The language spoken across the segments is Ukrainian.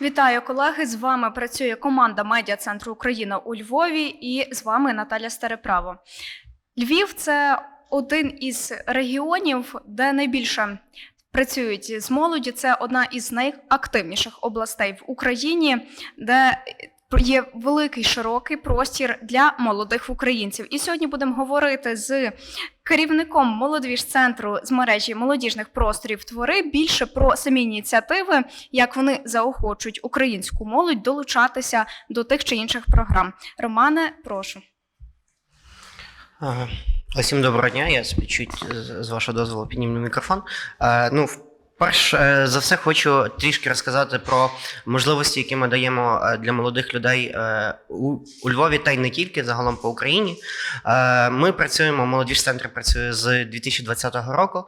Вітаю колеги! З вами працює команда медіа центру Україна у Львові, і з вами Наталя Стареправо. Львів це один із регіонів, де найбільше працюють з молоді. Це одна із найактивніших областей в Україні, де є великий широкий простір для молодих українців. І сьогодні будемо говорити з керівником молодіж-центру з мережі молодіжних просторів твори більше про самі ініціативи, як вони заохочують українську молодь долучатися до тих чи інших програм. Романе, прошу. Усім доброго дня. Я собі чуть з з вашого дозволу підніму мікрофон. Е, ну, перш е, за все, хочу трішки розказати про можливості, які ми даємо е, для молодих людей е, у, Львові та й не тільки загалом по Україні. Ми працюємо, молодіж центр працює з 2020 року.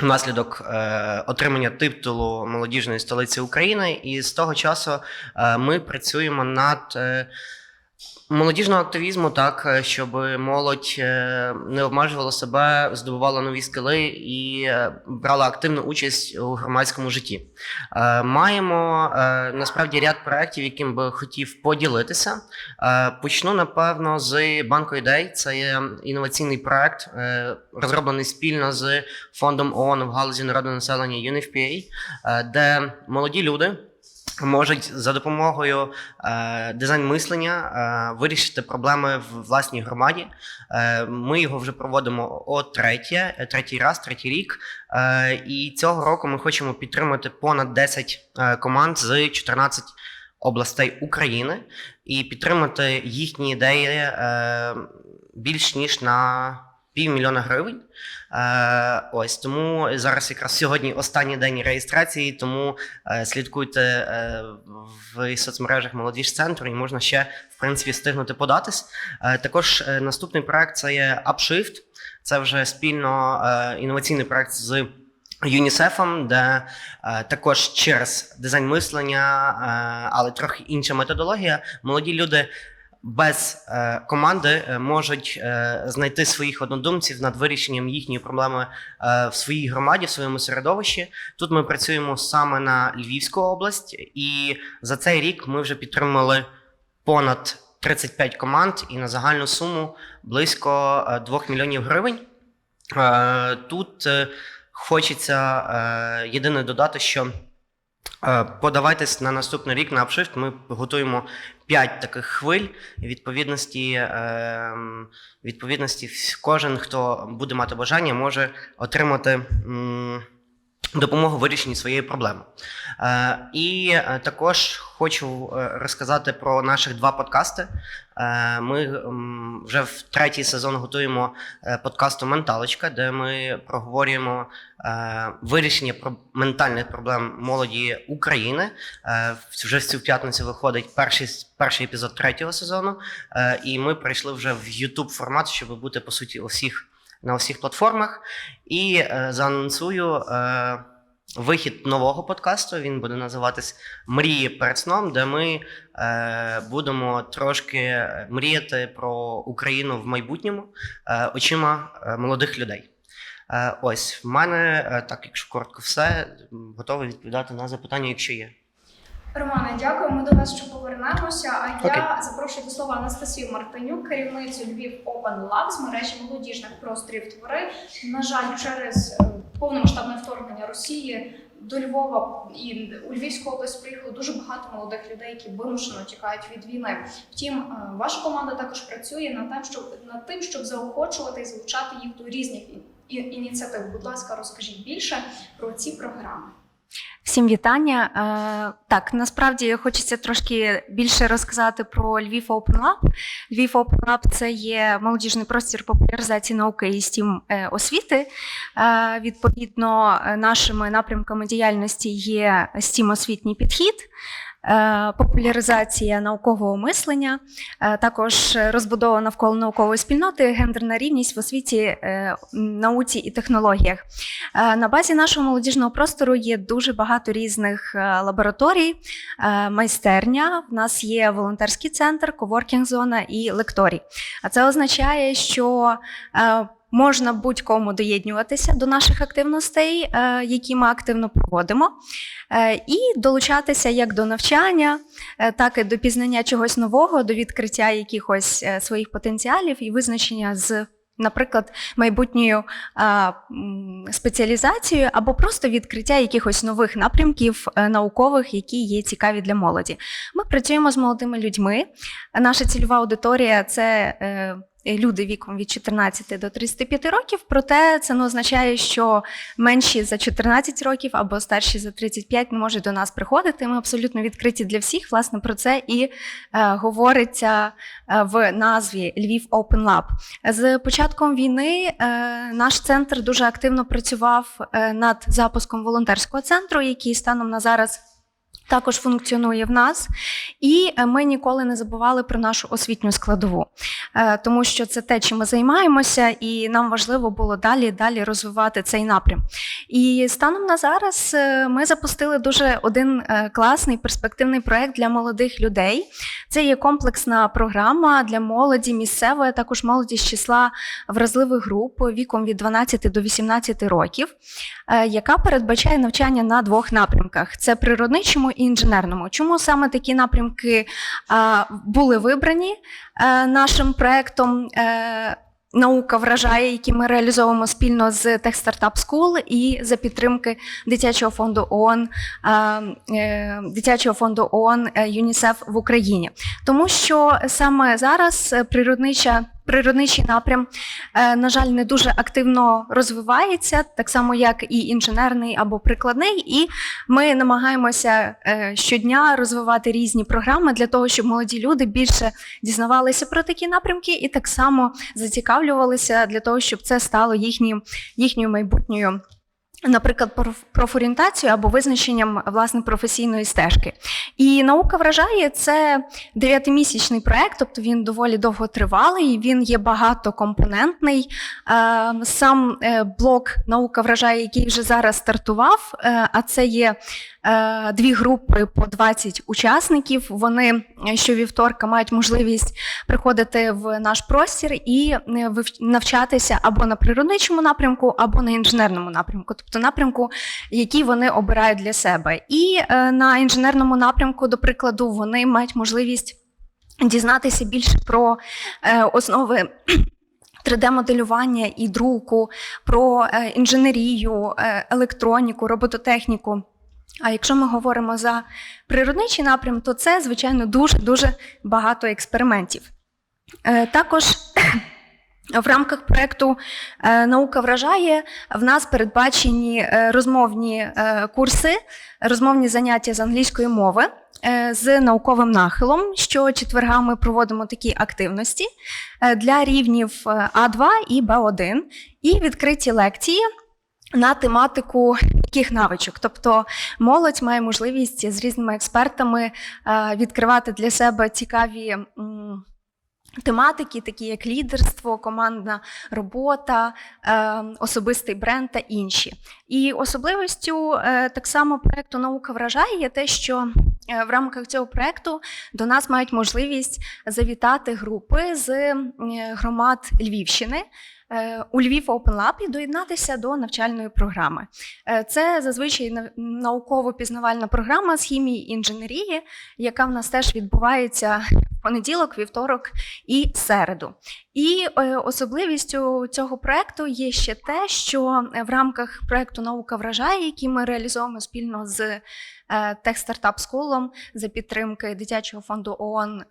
Внаслідок е, отримання титулу молодіжної столиці України, і з того часу е, ми працюємо над е, молодіжного активізму, так е, щоб молодь е, не обмежувала себе, здобувала нові скили і е, брала активну участь у громадському житті. Маємо насправді ряд проєктів, яким би хотів поділитися. Почну напевно з банку ідей. Це є інноваційний проект, розроблений спільно з фондом ООН в галузі народного населення UNFPA, де молоді люди можуть за допомогою е, дизайн мислення е, вирішити проблеми в власній громаді. Е, ми його вже проводимо о третє, е, третій раз, третій рік. Е, і цього року ми хочемо підтримати понад 10 е, команд з 14 областей України і підтримати їхні ідеї е, більш ніж на півмільйона гривень. Е, ось тому зараз якраз сьогодні останній день реєстрації, тому е, слідкуйте е, в соцмережах молодіж центру і можна ще в принципі встигнути податись. Також наступний проект це є Upshift. Це вже спільно інноваційний проект з. ЮНІСЕФом, де е, також через дизайн мислення, е, але трохи інша методологія, молоді люди без е, команди е, можуть е, знайти своїх однодумців над вирішенням їхньої проблеми в своїй громаді, в своєму середовищі. Тут ми працюємо саме на Львівську область, і за цей рік ми вже підтримали понад 35 команд і на загальну суму близько е, 2 мільйонів гривень. Тут хочеться єдине додати, що подавайтесь на наступний рік на Upshift. Ми готуємо 5 таких хвиль. Відповідності, е, відповідності кожен, хто буде мати бажання, може отримати. Допомогу в вирішенні своєї проблеми. Е, і е, також хочу е, розказати про наших два подкасти. Ми вже в третій сезон готуємо подкасту Менталочка, де ми проговорюємо вирішення ментальних проблем молоді України. Вже в цю п'ятницю виходить перший, перший епізод третього сезону, і ми прийшли вже в YouTube формат, щоб бути по суті у всіх на усіх платформах. І е, заанонсую е, вихід нового подкасту. Він буде називатись Мрії перед сном, де ми е, будемо трошки мріяти про Україну в майбутньому е, очима е, молодих людей. Е, ось в мене е, так, якщо коротко, все готовий відповідати на запитання, якщо є. Романе, дякую. Ми до вас ще повернемося. А я запрошую до слова Анастасію Мартинюк, керівницю Львів Open Lab з мережі молодіжних просторів твори. На жаль, через е, повномасштабне вторгнення Росії до Львова і у Львівську область приїхало дуже багато молодих людей, які вимушено тікають від війни. Втім, е, ваша команда також працює над тим, щоб над тим, щоб заохочувати і залучати їх до різних ініціатив. Будь ласка, розкажіть більше про ці програми. Всім вітання. Е, Так, насправді хочеться трошки більше розказати про Львів Open Lab. Львів Open Lab – це є молодіжний простір популяризації науки і STEAM е, освіти. Е, Відповідно, нашими напрямками діяльності є стім освітній підхід. Е, Популяризація наукового мислення, е, також розбудова навколо наукової спільноти, гендерна рівність в освіті, е, науці і технологіях. На базі нашого молодіжного простору є дуже багато різних лабораторій, майстерня. В нас є волонтерський центр, коворкінг-зона і лекторій. А це означає, що можна будь-кому доєднюватися до наших активностей, е, які ми активно проводимо, е, і долучатися як до навчання, е, так і до пізнання чогось нового, до відкриття якихось своїх потенціалів і визначення з. Наприклад, майбутньою а, спеціалізацією або просто відкриття якихось нових напрямків наукових, які є цікаві для молоді. Ми працюємо з молодими людьми. Наша цільова аудиторія це люди віком від 14 до 35 років. Проте це не означає, що менші за 14 років або старші за 35 не можуть до нас приходити. Ми абсолютно відкриті для всіх. Власне про це і е, говориться е, в назві Львів Open Lab. З початком війни е, наш центр дуже активно працював е, над запуском волонтерського центру, який станом на зараз. Також функціонує в нас, і е, ми ніколи не забували про нашу освітню складову, Е, тому що це те, чим ми займаємося, і нам важливо було далі далі розвивати цей напрям. І станом на зараз е, ми запустили дуже один класний перспективний проект для молодих людей. Це є комплексна програма для молоді місцевої, також молоді з числа вразливих груп віком від 12 до 18 років, яка передбачає навчання на двох напрямках: це природничому і інженерному. Чому саме такі напрямки були вибрані е, нашим проектом? Е, Наука вражає, які ми реалізовуємо спільно з Tech Startup School і за підтримки дитячого фонду ООН, е, дитячого фонду ООН ЮНІСЕФ в Україні, тому що саме зараз природнича. Природничий напрям, е, на жаль, не дуже активно розвивається, так само як і інженерний або прикладний. І ми намагаємося е, щодня розвивати різні програми для того, щоб молоді люди більше дізнавалися про такі напрямки і так само зацікавлювалися для того, щоб це стало їхнім, їхньою майбутньою. Наприклад, профорієнтацію або визначенням власне професійної стежки. І наука вражає це дев'ятимісячний проект, тобто він доволі довготривалий, він є багатокомпонентний. Е, Сам е, блок наука вражає, який вже зараз стартував, е, а це є дві групи по 20 учасників. Вони е, щовівторка мають можливість приходити в наш простір і е, навчатися або на природничому напрямку, або на інженерному напрямку, тобто напрямку, який вони обирають для себе. І е, на інженерному напрямку, до прикладу, вони мають можливість дізнатися більше про е, основи. 3D-моделювання і друку, про е, інженерію, е, електроніку, робототехніку. А якщо ми говоримо за природничий напрям, то це, звичайно, дуже-дуже багато експериментів. Е, Також в рамках проєкту е, Наука вражає в нас передбачені е, розмовні курси, розмовні заняття з англійської мови з науковим нахилом. Що четверга ми проводимо такі активності для рівнів е, А2 і Б1 і відкриті лекції. На тематику яких навичок, тобто молодь має можливість з різними експертами е, відкривати для себе цікаві тематики, такі як лідерство, командна робота, е, особистий бренд та інші. І особливістю е, так само проекту Наука вражає є те, що в рамках цього проекту до нас мають можливість завітати групи з громад Львівщини. Е, У Львів Open Lab і доєднатися до навчальної програми. Е, Це зазвичай науково-пізнавальна програма з хімії і інженерії, яка в нас теж відбувається в понеділок, вівторок і середу. І е, особливістю цього проекту є ще те, що в рамках проекту Наука вражає, який ми реалізовуємо спільно з Tech School за підтримки дитячого фонду ООН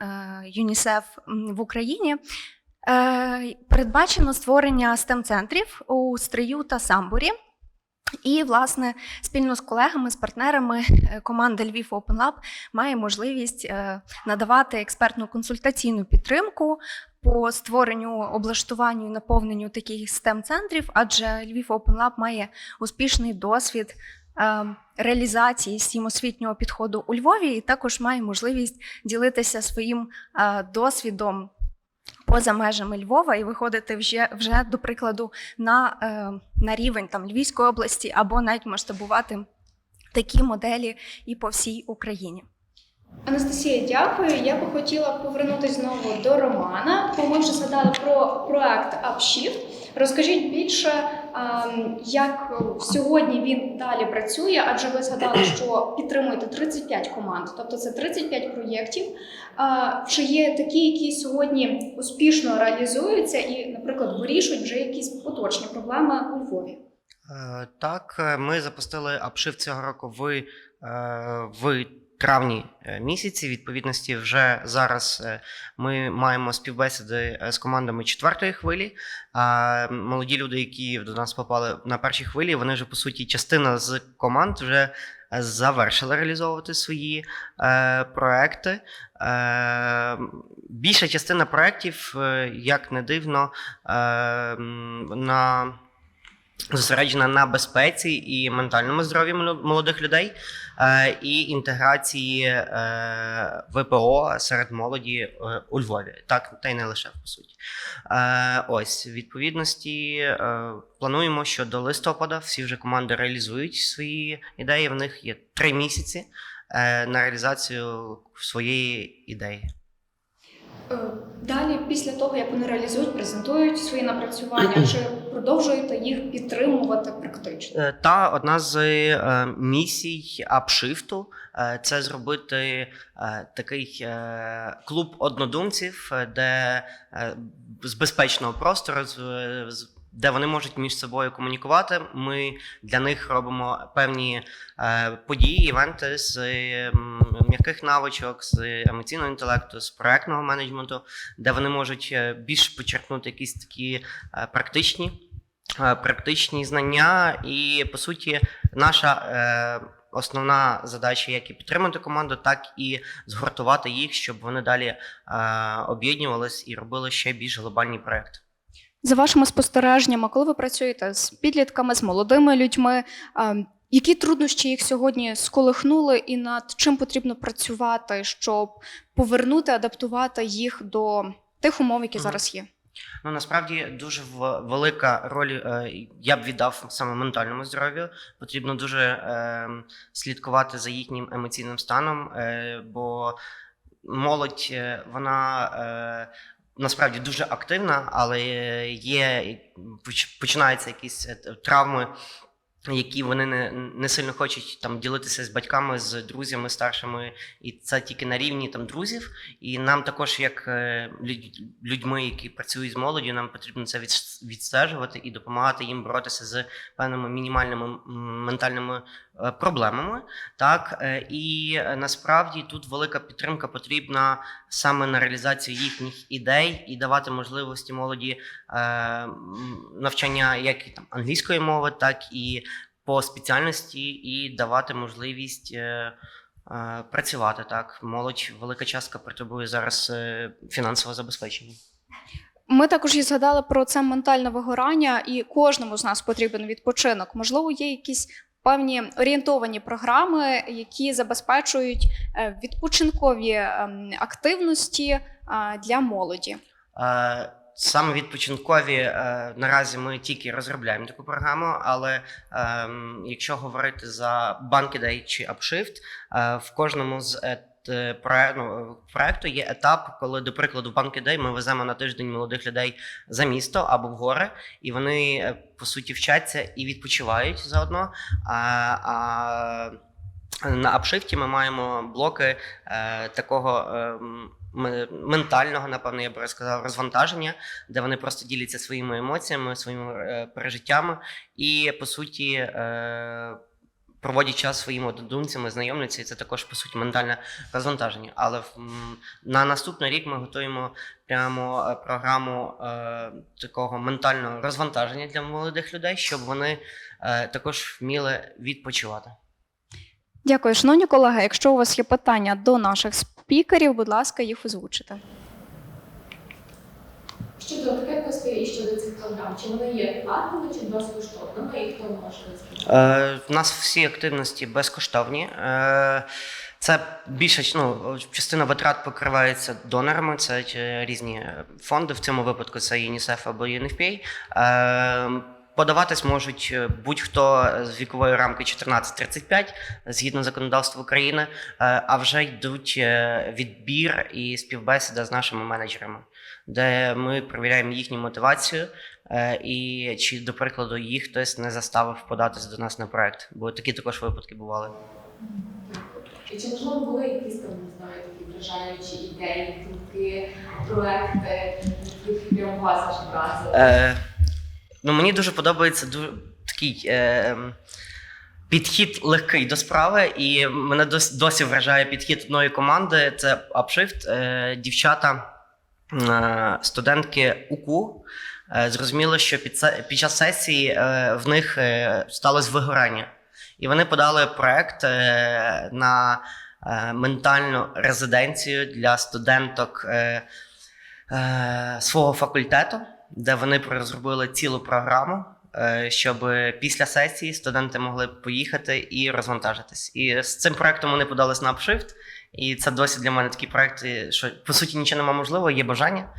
ЮНІСЕФ в Україні. Е, Передбачено створення STEM-центрів у Стрию та Самбурі. І, власне, спільно з колегами, з партнерами е, команда Львів Open Lab має можливість е, надавати експертну консультаційну підтримку по створенню, облаштуванню і наповненню таких STEM-центрів, адже Львів Open Lab має успішний досвід реалізації сім освітнього підходу у Львові, і також має можливість ділитися своїм досвідом поза межами Львова і виходити вже, вже до прикладу на, е, на рівень там Львівської області або навіть масштабувати такі моделі і по всій Україні. Анастасія, дякую. Я би хотіла повернутися знову до Романа, бо ми вже згадали про проект Upshift. Розкажіть більше, як сьогодні він далі працює, адже ви згадали, що підтримуєте 35 команд, тобто це 35 проєктів. Е, Чи є такі, які сьогодні успішно реалізуються і, наприклад, вирішують вже якісь поточні проблеми у Львові? Е, Так, ми запустили апшив цього року в, е, в травні е, місяці. Відповідності, вже зараз е, ми маємо співбесіди е, з командами четвертої хвилі. Молоді люди, які до нас попали на першій хвилі, вони вже по суті частина з команд вже завершили реалізовувати свої проекти. Більша частина проєктів, як не дивно, на зосереджена на безпеці і ментальному здоров'ї моло- молодих людей і інтеграції е, ВПО серед молоді е, у Львові. Так, та й не лише по суті. Е, ось відповідності е, плануємо, що до листопада всі вже команди реалізують свої ідеї. В них є три місяці е, на реалізацію своєї ідеї. Е, Далі, після того, як вони реалізують, презентують свої напрацювання, чи продовжуєте їх підтримувати практично? Е, Та одна з е, місій апшифту це зробити такий клуб однодумців, де з безпечного простору, з- де вони можуть між собою комунікувати. Ми для них робимо певні е, події, івенти з е, м'яких навичок, з емоційного інтелекту, з проектного менеджменту, де вони можуть е, більш почерпнути якісь такі е, практичні практичні знання, і по суті, наша основна задача як і підтримати команду, так і згуртувати їх, щоб вони далі е, об'єднувались і робили ще більш глобальні проекти. За вашими спостереженнями, коли ви працюєте з підлітками, з молодими людьми, ем, які труднощі їх сьогодні сколихнули, і над чим потрібно працювати, щоб повернути, адаптувати їх до тих умов, які зараз є? Ну насправді дуже велика роль е, я б віддав саме ментальному здоров'ю. Потрібно дуже е, слідкувати за їхнім емоційним станом, е, бо молодь е, вона. Е, Насправді дуже активна, але є починаються якісь е, травми, які вони не, не сильно хочуть там ділитися з батьками, з друзями старшими, і це тільки на рівні там друзів. І нам також, як е, людьми, які працюють з молоддю, нам потрібно це відс- відстежувати і допомагати їм боротися з певними мінімальними ментальними е, проблемами. Так і насправді тут велика підтримка потрібна саме на реалізацію їхніх ідей і давати можливості молоді е, навчання як там англійської мови, так і по спеціальності, і давати можливість. е, е, Працювати так, молодь велика частка потребує зараз фінансового забезпечення. Ми також і згадали про це ментальне вигорання, і кожному з нас потрібен відпочинок. Можливо, є якісь певні орієнтовані програми, які забезпечують е, відпочинкові ем, активності е, для молоді. Е, Саме відпочинкові наразі ми тільки розробляємо таку програму, але ем, якщо говорити за Bank чи е, в кожному з ну, проекту є етап, коли, до прикладу, в Bank ми веземо на тиждень молодих людей за місто або в гори, і вони е, по суті вчаться і відпочивають заодно. А, а на апшифті ми маємо блоки е, такого е, ментального, напевно, я б сказав, розвантаження, де вони просто діляться своїми емоціями, своїми е, пережиттями, і по суті. Проводять час своїми однодумцями, знайомляться, і це також по суті ментальне розвантаження. Але на наступний рік ми готуємо прямо е, програму е, такого ментального розвантаження для молодих людей, щоб вони е, також вміли відпочивати. Дякую, шановні колеги. Якщо у вас є питання до наших спікерів, будь ласка, їх озвучите. Щодо і щодо цих програм, чи вони є платними чи безкоштовними, і хто може? Е, в нас всі активності безкоштовні. Е, це більше ну, частина витрат покривається донорами, це е, різні фонди. В цьому випадку це ЮНІСЕФ або. Е, Подаватись можуть е, будь-хто з вікової рамки 14-35 згідно законодавства України, е, а вже йдуть е, відбір і співбесіда з нашими менеджерами, де ми перевіряємо їхню мотивацію і чи, до прикладу, їх хтось не заставив податись до нас на проект. Бо такі також випадки бували. І чи можливо були якісь там не знаю такі вражаючі ідеї, думки, проекти, які прямо вас аж вразили? Ну, мені дуже подобається дуже такий е, ем, підхід легкий до справи, і мене досі, досі вражає підхід одної команди. Це Upshift. Е, дівчата, е, студентки УКУ. Е, зрозуміло, що під, під час сесії е, в них е, сталося вигорання. І вони подали проект е, на е, ментальну резиденцію для студенток е, е, свого факультету, де вони розробили цілу програму, е, щоб після сесії студенти могли поїхати і розвантажитись. І з цим проектом вони подались на Upshift. І це досі для мене такі проекти, що по суті нічого нема можливого, є бажання.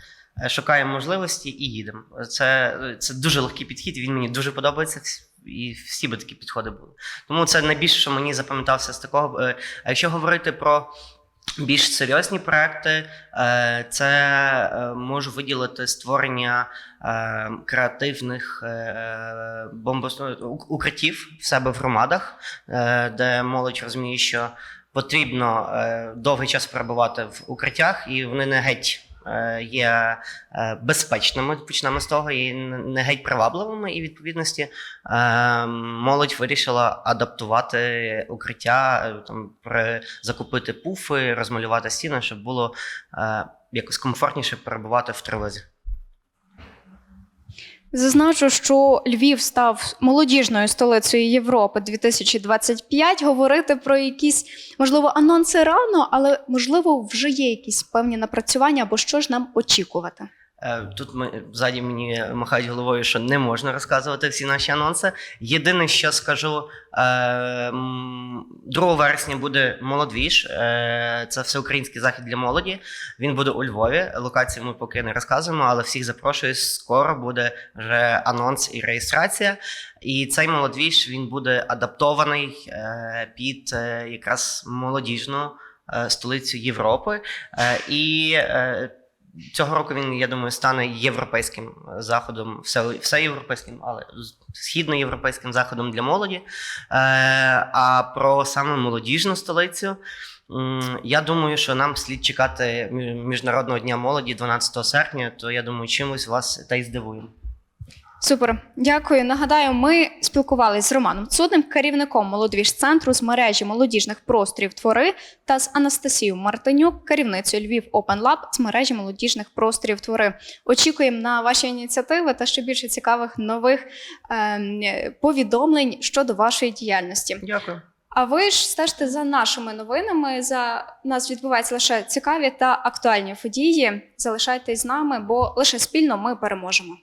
е, Шукаємо можливості і їдемо. Це, це дуже легкий підхід, він мені дуже подобається. І всі би такі підходи були. Тому це найбільше, що мені запам'ятався з такого. Е, А якщо говорити про більш серйозні проекти, е, це е, можу виділити створення е, креативних бомбосно- укриттів в себе в громадах, де молодь розуміє, що потрібно довгий час перебувати в укриттях, і вони не геть. Е, Є е, безпечними, почнемо з того, і не геть привабливими, і відповідності е, молодь вирішила адаптувати укриття, там закупити пуфи, розмалювати стіни, щоб було якось комфортніше перебувати в тривозі. Зазначу, що Львів став молодіжною столицею Європи 2025. Говорити про якісь можливо анонси рано, але можливо вже є якісь певні напрацювання або що ж нам очікувати. Е, Тут ми ззаді мені махають головою, що не можна розказувати всі наші анонси. Єдине, що скажу, е, 2 вересня буде молодвіж. Е, Це всеукраїнський захід для молоді. Він буде у Львові. Локацію ми поки не розказуємо, але всіх запрошую. Скоро буде вже анонс і реєстрація. І цей молодвіж він буде адаптований е, під е, якраз молодіжну е, столицю Європи. Е, І е, Цього року він, я думаю, стане європейським е, заходом, все, все європейським, але східноєвропейським заходом для молоді. Е, а про саме молодіжну столицю. Я думаю, що нам слід чекати Міжнародного дня молоді 12 серпня, то я думаю, чимось вас та й здивуємо. Супер, дякую. Нагадаю, ми спілкувалися з Романом Цудним, керівником молодвіж-центру з мережі молодіжних просторів Твори, та з Анастасією Мартинюк, керівницею Львів Open Lab з мережі молодіжних просторів Твори. Очікуємо на ваші ініціативи та ще більше цікавих нових ем, повідомлень щодо вашої діяльності. Дякую. А ви ж стежте за нашими новинами. За нас відбуваються лише цікаві та актуальні події. Залишайтесь з нами, бо лише спільно ми переможемо.